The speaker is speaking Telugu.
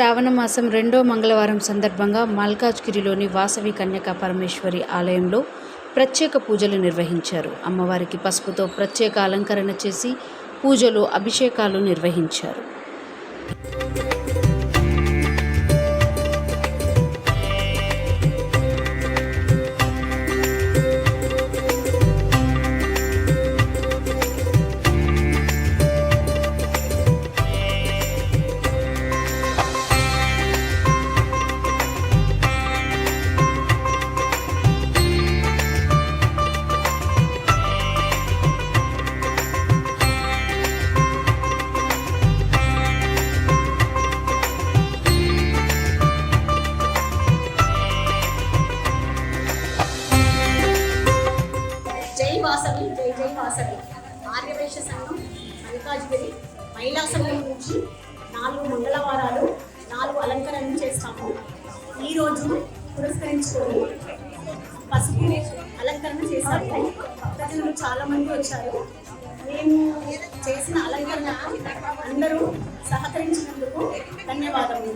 శ్రావణ మాసం రెండో మంగళవారం సందర్భంగా మల్కాజ్గిరిలోని వాసవి కన్యకా పరమేశ్వరి ఆలయంలో ప్రత్యేక పూజలు నిర్వహించారు. అమ్మవారికి పసుపుతో ప్రత్యేక అలంకరణ చేసి పూజలు అభిషేకాలు నిర్వహించారు. వాసవి జై జై వాసవి ఆర్యవైశ్య సంఘం మల్కాజ్గిరి మహిళా సంఘం నుంచి నాలుగు మంగళవారాలు నాలుగు అలంకరణలు చేస్తాము. ఈరోజు పురస్కరించుకొని పసుపు అలంకరణ చేశాము ప్రజలు చాలామంది వచ్చారు. మేము చేసిన అలంకరణ అందరూ సహకరించినందుకు ధన్యవాదములు.